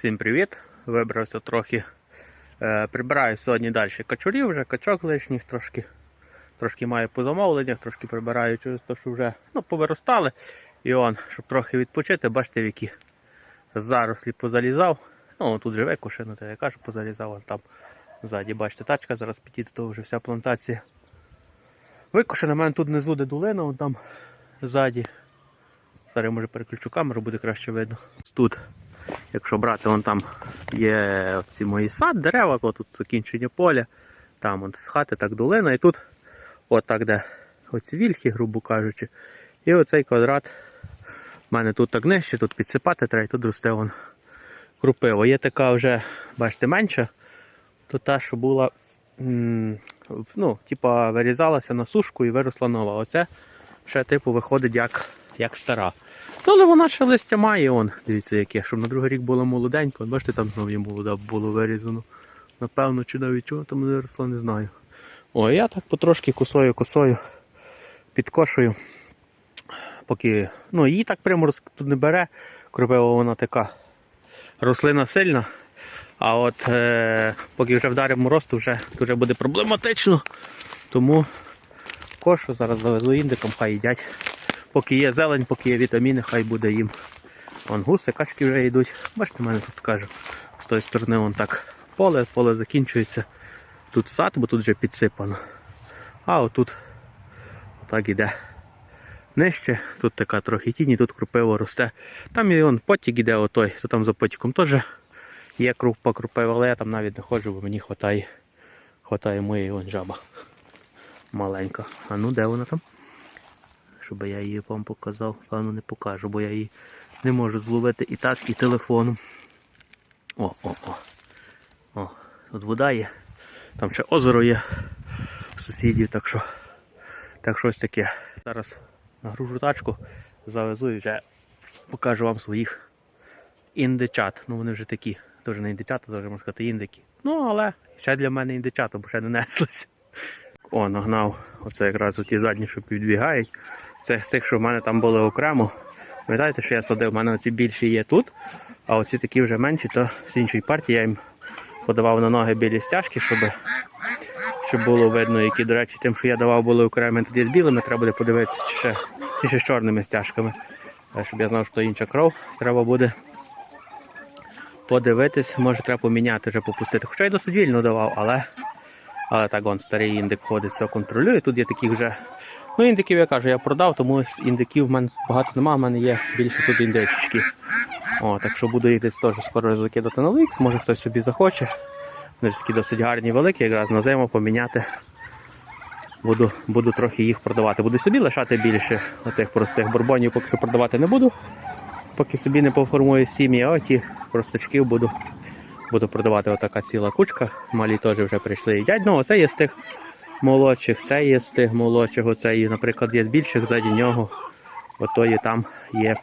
Всім привіт! Вибрався трохи. Е, прибираю сьогодні далі качурів, вже качок лишніх трошки. Трошки маю по замовленнях, трошки прибираю через те, що вже ну, повиростали. І он, щоб трохи відпочити, бачите, в які зарослі позалізав. Ну, тут викошено, то я кажу, позалізав, вон там ззаді, бачите, тачка зараз підійде, то вже вся плантація. Викошена, в мене тут внизу де долина, вон там ззаді. Зараз може переключу камеру, буде краще видно. Тут, якщо брати, вон там є ці мої сад, дерева, то тут закінчення поля, там от з хати так долина, і тут, от так, де оці вільхи, грубо кажучи. І оцей квадрат. У мене тут так нижче, тут підсипати треба, і тут росте вон крупиво. Є така вже, бачите, менша, то та, що була, ну, типа, вирізалася на сушку і виросла нова. Оце ще типу виходить як, як стара. Ну, але вона ще листя має, он, дивіться, яке, щоб на другий рік було молоденько. Бачите, там знову є молода було вирізано. Напевно, чи навіть чого там виросло, не знаю. О, я так потрошки косою, косою підкошую. Поки, ну, її так приморозк тут не бере, кропива вона така рослина сильна. А от е, поки вже вдарив мороз, то вже, то вже буде проблематично. Тому кошу зараз завезу індикам, хай їдять. Поки є зелень, поки є вітаміни, хай буде їм. Вон гуси, качки вже йдуть. Бачите, в мене тут кажу. З тої сторони вон так поле, поле закінчується. Тут сад, бо тут вже підсипано. А отут отак іде. Нижче, тут така трохи тіні, тут крупиво росте. Там і вон потік іде отой, то там за потіком теж є крупа крупива, але я там навіть не ходжу, бо мені хватає, хватає моєї вон жаба. Маленька. А ну де вона там? Щоб я її вам показав, певно не покажу, бо я її не можу зловити і так, і телефоном. О, о, о. О, тут вода є. Там ще озеро є сусідів, так що так щось таке. Зараз нагружу тачку, завезу і вже покажу вам своїх індичат. Ну вони вже такі, теж не індичата, теж можна сказати індики. Ну, але ще для мене індичата, бо ще не неслися. О, нагнав. Оце якраз ті задні, що підбігають. Тих, що в мене там були окремо. Пам'ятаєте, що я садив? У мене оці більші є тут, а оці такі вже менші, то з іншої партії я їм подавав на ноги білі стяжки, щоб, щоб було видно, які, до речі, тим, що я давав, були окремі тоді з білими, треба буде подивитися, чи ще, чи ще з чорними стяжками. Е, Щоб я знав, що інша кров, треба буде подивитись, може треба поміняти, вже попустити. Хоча я досить вільно давав, але, але так он старий індик ходить, все контролює. Тут є такі вже. Ну, індиків я кажу, я продав, тому індиків в мене багато немає, в мене є більше тут індички. О, так що буду їх десь теж скоро закидати на Лікс, може хтось собі захоче. Вони ж такі досить гарні, великі, якраз на зиму поміняти. Буду, буду трохи їх продавати. Буду собі лишати більше тих простих бурбонів, поки що продавати не буду. Поки собі не поформую сім'ї, а ті простачків буду, буду продавати отака ціла кучка. Малі теж вже прийшли їдять. Ну, оце є з тих молодших, це є з тих молодших, оце є, наприклад, є з більших ззаді нього. Ото є там є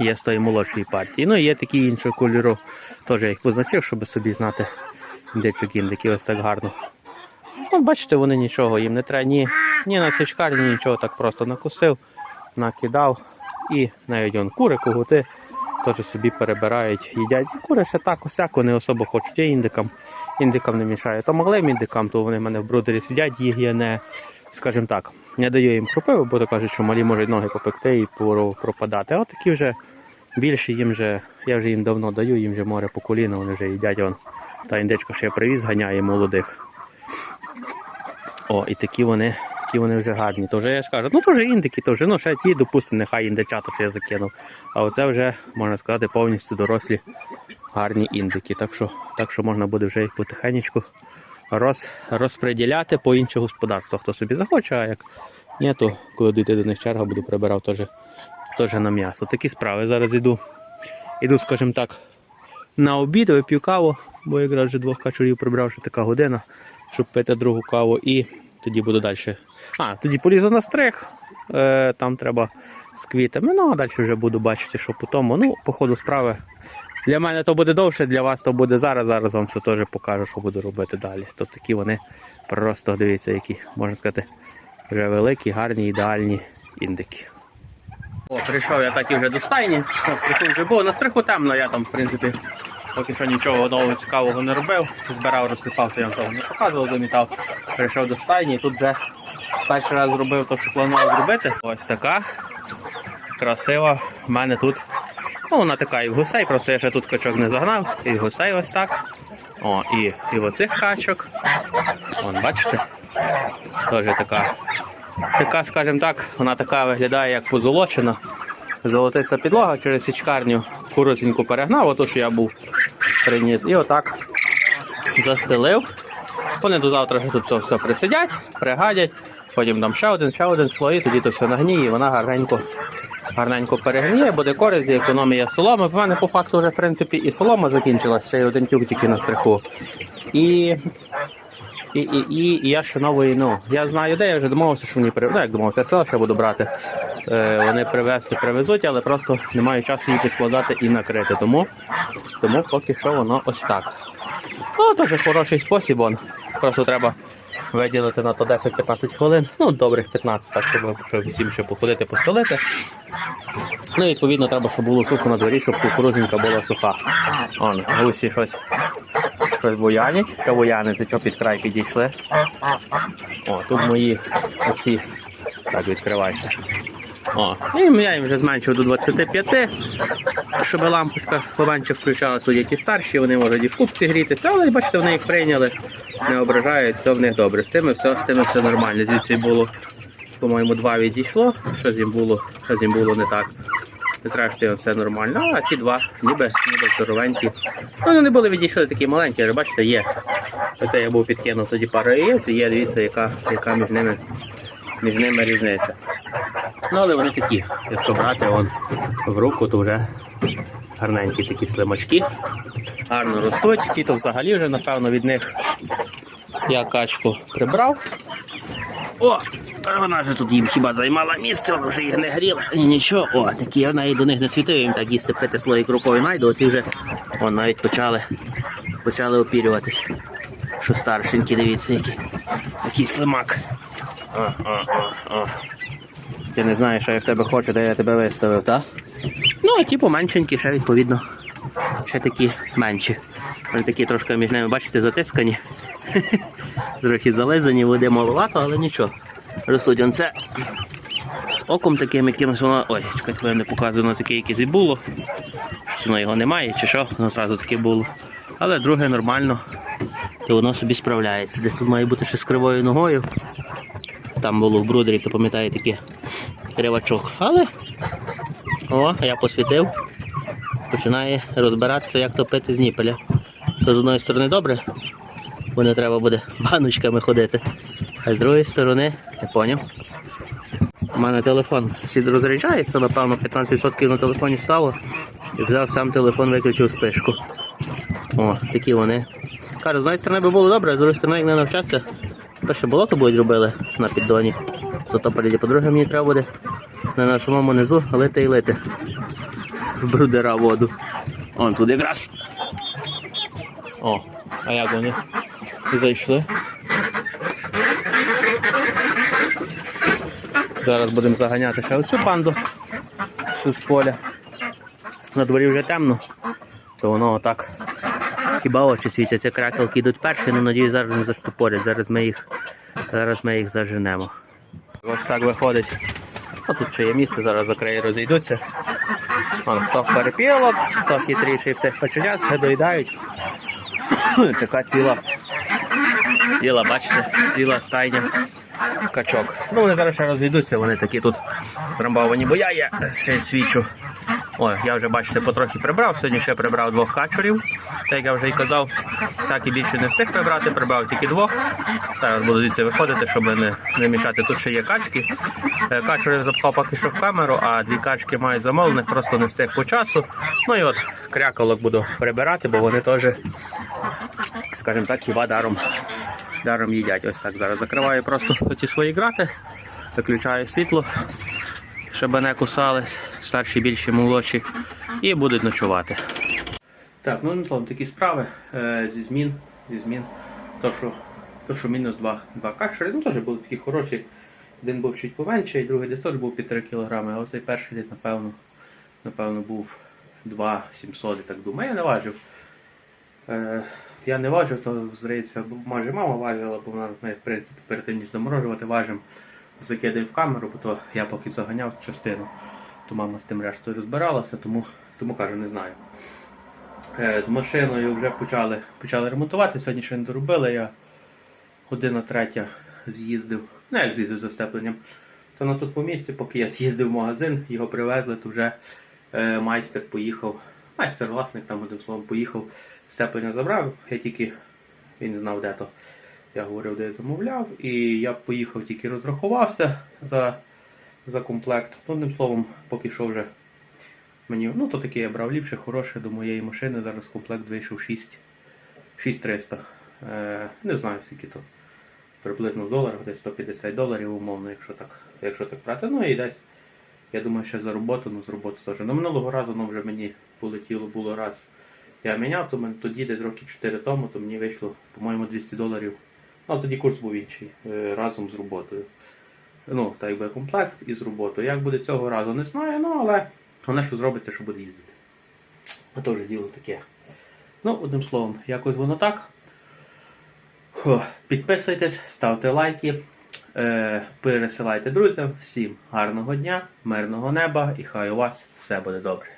є з тої молодшої партії. Ну є такі іншого кольору. Теж я їх позначив, щоб собі знати індичок індики ось так гарно. Ну, бачите, вони нічого, їм не треба ні, ні на січкарні, нічого так просто накусив, накидав. І навіть он кури, когути теж собі перебирають, їдять. Кури ще так осяко не особо хочуть, я індикам, індикам не мішаю. То малим індикам, то вони в мене в брудері сидять, їх я не, скажімо так, не даю їм кропиву, бо то кажуть, що малі можуть ноги попекти і пропадати. А такі вже більші їм вже, я вже їм давно даю, їм вже море по коліна, вони вже їдять. Вон. Та індичка, що я привіз, ганяє молодих. О, і такі вони, такі вони вже гарні. То вже я ж кажу, ну то вже індики, то вже ну ще ті, допустимо, нехай індичата, що я закинув. А оце вже, можна сказати, повністю дорослі гарні індики. Так що, так що можна буде вже їх потихеньку роз, розподіляти по інших господарствах. Хто собі захоче, а як ні, то коли дійти до них черга, буду прибирав теж, теж на м'ясо. Такі справи. Зараз йду, іду, скажімо так, на обід, вип'ю каву, бо якраз вже двох качурів прибрав, що така година, щоб пити другу каву і тоді буду далі. А, тоді полізу на стриг, е, там треба з квітами. Ну, а далі вже буду бачити, що по тому. Ну, по ходу справи. Для мене то буде довше, для вас то буде зараз. Зараз вам це теж покажу, що буду робити далі. То такі вони просто дивіться, які, можна сказати, вже великі, гарні, ідеальні індики. О, прийшов я так і вже до стайні. На стриху вже було. На стриху темно, я там, в принципі, Поки що нічого нового цікавого не робив. Збирав, розсипався, я вам того не показував, замітав. Прийшов до стайні і тут вже перший раз зробив те, що планував зробити. Ось така красива. В мене тут. Ну, вона така і в гусей, просто я ще тут качок не загнав. І гусей ось так. О, і, і в оцих качок. Вон, бачите? Теж така. Така, скажімо так, вона така виглядає, як позолочена. Золотиста підлога через січкарню курусіньку перегнав, ото що я був приніс. І отак застелив. Вони до завтра ще тут це все присидять, пригадять, потім там ще один, ще один слой, тоді то все нагніє, і вона гарненько, гарненько перегніє, буде користь, економія соломи. В мене по факту вже в принципі і солома закінчилась, ще й один тюк тільки на стриху. І і, і, і, і я ще нової, ну, я знаю, де я вже домовився, що мені при... ну, як домовився, я сказав, що я буду брати. Е, вони привезти, привезуть, але просто немає часу її поскладати і накрити. Тому, тому поки що воно ось так. Ну, теж хороший спосіб, он. Просто треба виділити на то 10-15 хвилин. Ну, добрих 15, так, щоб, всім ще походити, постелити. Ну, і відповідно, треба, щоб було сухо на дворі, щоб кукурузинка була суха. Он, гусі щось щось буянять, що за чого під край підійшли. О, тут мої оці. Так, відкривайся. О, і я їм вже зменшив до 25, щоб лампочка поменше включалася, ті старші, вони можуть і в кубці грітися, але бачите, вони їх прийняли, не ображають, все в них добре. З тими все, з тими все нормально. Звідси було, по-моєму, два відійшло, що з ним було, що ним було не так. Зрештою все нормально, а ті два ніби, ніби здоровенькі. Ну, вони були відійшли такі маленькі, але бачите, є. Оце я був підкинув тоді пару яєць, і є, дивіться, яка, яка між ними між ними різниця. Ну, але вони такі, якщо брати вон в руку, то вже гарненькі такі слимачки. Гарно ростуть. Ті то взагалі вже, напевно, від них я качку прибрав. О! Вона ж тут їм хіба займала місце, вона вже їх не гріла. Ні, нічого. О, такі я навіть до них не світив, їм так їсти пити слоїк рукою найду, оці вже вон, навіть почали, почали опірюватись. Що старшенькі, дивіться, який, який слимак. О, о, о, о. Ти не знаєш, що я в тебе хочу, де я тебе виставив, так? Ну, а ті поменшенькі, ще відповідно. Ще такі менші. Вони такі трошки між ними, бачите, затискані. Трохи зализані, води маловато, але нічого. Ростуть це з оком таким якимось воно. Ой, чекайте, я не показую, воно таке якесь і було. Щось воно його немає, чи що, воно одразу таке було. Але друге нормально, то воно собі справляється. Десь тут має бути ще з кривою ногою. Там було в брудері, хто пам'ятає таке ривачок. Але о, я посвітив. Починає розбиратися, як топити з ніпеля. То з одної сторони добре, бо не треба буде баночками ходити. А з другої сторони, не поняв. У мене телефон сід розряджається, напевно, 15% на телефоні стало. І взяв сам телефон, виключив спишку. О, такі вони. Кажу, з однієї сторони би було добре, а з другої сторони, як не навчатися, що болото будуть робили на піддоні. Зато поліді. По-друге, мені треба буде на самому низу лити і лити. В брудера воду. Он тут якраз. О, а як вони зайшли? Зараз будемо заганяти ще оцю банду всю з поля. На дворі вже темно, то воно отак. Хіба очі світяться, кракелки йдуть перші, ну надіюсь, зараз не заштопорять. Зараз ми їх, зараз ми їх заженемо. Ось так виходить. А тут ще є місце, зараз закриє розійдуться. Вон, хто перепілок, хто хитріший в тих каченят, все доїдають. така ціла, ціла, бачите, ціла стайня качок. Ну вони зараз ще розійдуться, вони такі тут трамбовані, бо я є свічу. О, я вже бачите, потрохи прибрав. Сьогодні ще прибрав двох качурів. Як я вже і казав, так і більше не встиг прибрати, прибрав тільки двох. Зараз буду звідси виходити, щоб не, не мішати. Тут ще є качки. Е, Качурів запхав поки що в камеру, а дві качки мають замовлених, просто не встиг по часу. Ну і от кряколок буду прибирати, бо вони теж, скажімо так, хіба даром, даром їдять. Ось так зараз закриваю просто ці свої грати, виключаю світло щоб не кусались, старші, більші, молодші, і будуть ночувати. Так, ну словом, такі справи е, зі змін. Зі змін. То, що, то, що мінус два, два кашери, ну теж були такі хороші. Один був чуть поменший, другий десь теж був під 3 кг, а оцей перший десь, напевно, напевно, був 2 700, я так думаю. Я не важив. Е, я не важив, то здається, майже мама важила, бо вона в принципі, перед тим ніж заморожувати, важим, закидаю в камеру, бо то я поки заганяв частину, то мама з тим рештою розбиралася, тому, тому кажу, не знаю. Е, з машиною вже почали, почали ремонтувати, сьогодні ще не доробили, я година третя з'їздив, ну як з'їздив за степленням, то на тут по місці, поки я з'їздив в магазин, його привезли, то вже е, майстер поїхав, майстер власник там одним словом поїхав, степлення забрав, я тільки він знав де то. Я говорив, де я замовляв, і я поїхав, тільки розрахувався за, за комплект. Ну, Одним словом, поки що вже мені, ну то таке я брав ліпше, хороше до моєї машини. Зараз комплект вийшов 6, 6300. Е, не знаю скільки то. Приблизно в доларах, десь 150 доларів, умовно, якщо так, якщо так брати. Ну і десь, я думаю, ще за роботу, ну з роботи теж. Ну минулого разу ну, вже мені полетіло було раз. Я міняв, то тоді десь роки 4 тому, то мені вийшло, по-моєму, 200 доларів. Ну, тоді курс був інший, е, разом з роботою. Ну, так якби комплект і з роботою. Як буде цього разу, не знаю, ну але головне, що зробиться, що буде їздити. А то вже діло таке. Ну, одним словом, якось воно так. Фу, Підписуйтесь, ставте лайки, е, пересилайте друзям. Всім гарного дня, мирного неба і хай у вас все буде добре.